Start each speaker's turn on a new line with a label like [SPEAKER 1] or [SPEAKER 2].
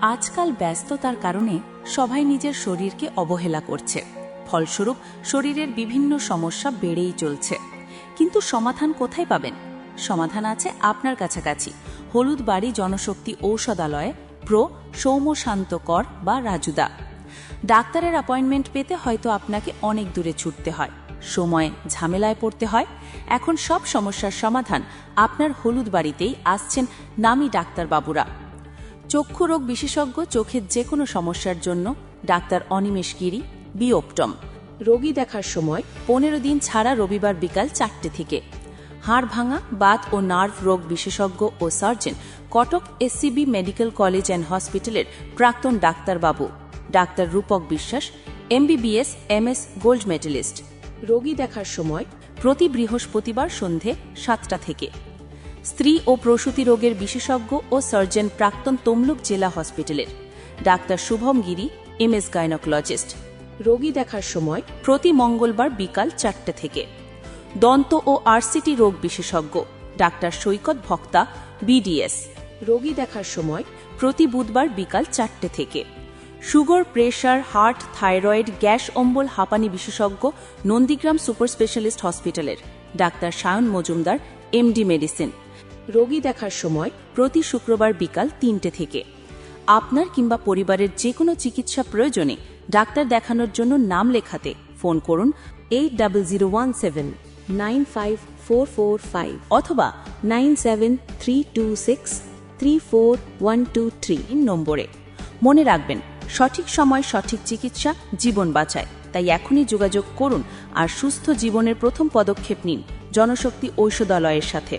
[SPEAKER 1] আজকাল ব্যস্ততার কারণে সবাই নিজের শরীরকে অবহেলা করছে। ফলস্বরূপ, শরীরের বিভিন্ন সমস্যা বেড়েই চলছে। কিন্তু সমাধান কোথায় পাবেন? সমাধান আছে আপনার কাছাকাছি। হলুদ বাড়ি জনশক্তি ঔষধালয়ে প্রো সৌম্য শান্তকর বা রাজুদা। ডাক্তারের অ্যাপয়েন্টমেন্ট পেতে হয়তো আপনাকে অনেক দূরে ছুটতে হয়। সময় ঝামেলায় পড়তে হয়। এখন সব সমস্যার সমাধান আপনার হলুদ বাড়িতেই আসছেন নামি ডাক্তারবাবুরা। চক্ষু রোগ বিশেষজ্ঞ চোখের যে কোনো সমস্যার জন্য ডাক্তার অনিমেষ গিরি, বিওপটম। রোগী দেখার সময় পনেরো দিন ছাড়া রবিবার বিকাল চারটে থেকে। হাড় ভাঙা, বাত ও নার্ভ রোগ বিশেষজ্ঞ ও surgeon Cuttack SCB medical college and হসপিটালের প্রাক্তন ডাক্তারবাবু। Doctor Rupak Biswas, MBBS, MS gold medalist. রোগী দেখার সময় প্রতি বৃহস্পতিবার সন্ধে সাতটা থেকে। স্ত্রী ও প্রসূতি রোগের বিশেষজ্ঞ ও সার্জন প্রাক্তন তমলুক জেলা হসপিটালের। Doctor Shubham Giri, MS gynaecologist. রোগী দেখার সময় প্রতি মঙ্গলবার বিকাল চারটে থেকে। দন্ত ও আরসিটি রোগ বিশেষজ্ঞ, ডাক্তার সৈকত ভক্তা, বিডিএস। রোগী দেখার সময় প্রতি বুধবার বিকাল চারটে থেকে। Sugar, pressure, heart, thyroid, gas, অম্বল, হাঁপানি বিশেষজ্ঞ, নন্দীগ্রাম সুপার স্পেশালিস্ট হসপিটালের। Doctor Sayan Majumdar MD medicine রোগী দেখার সময় প্রতি শুক্রবার বিকাল তিনটে থেকে। আপনার কিংবা পরিবারের যে কোনো চিকিৎসা প্রয়োজনে ডাক্তার দেখানোর জন্য নাম লেখাতে ফোন করুন
[SPEAKER 2] eight double zero one seven nine five four four five
[SPEAKER 1] অথবা
[SPEAKER 2] nine seven three two six three four one two three
[SPEAKER 1] নম্বরে। মনে রাখবেন, সঠিক সময় সঠিক চিকিৎসা জীবন বাঁচায়। তাই এখনই যোগাযোগ করুন আর সুস্থ জীবনের প্রথম পদক্ষেপ নিন। জনশক্তি ঔষধালয়ের সাথে।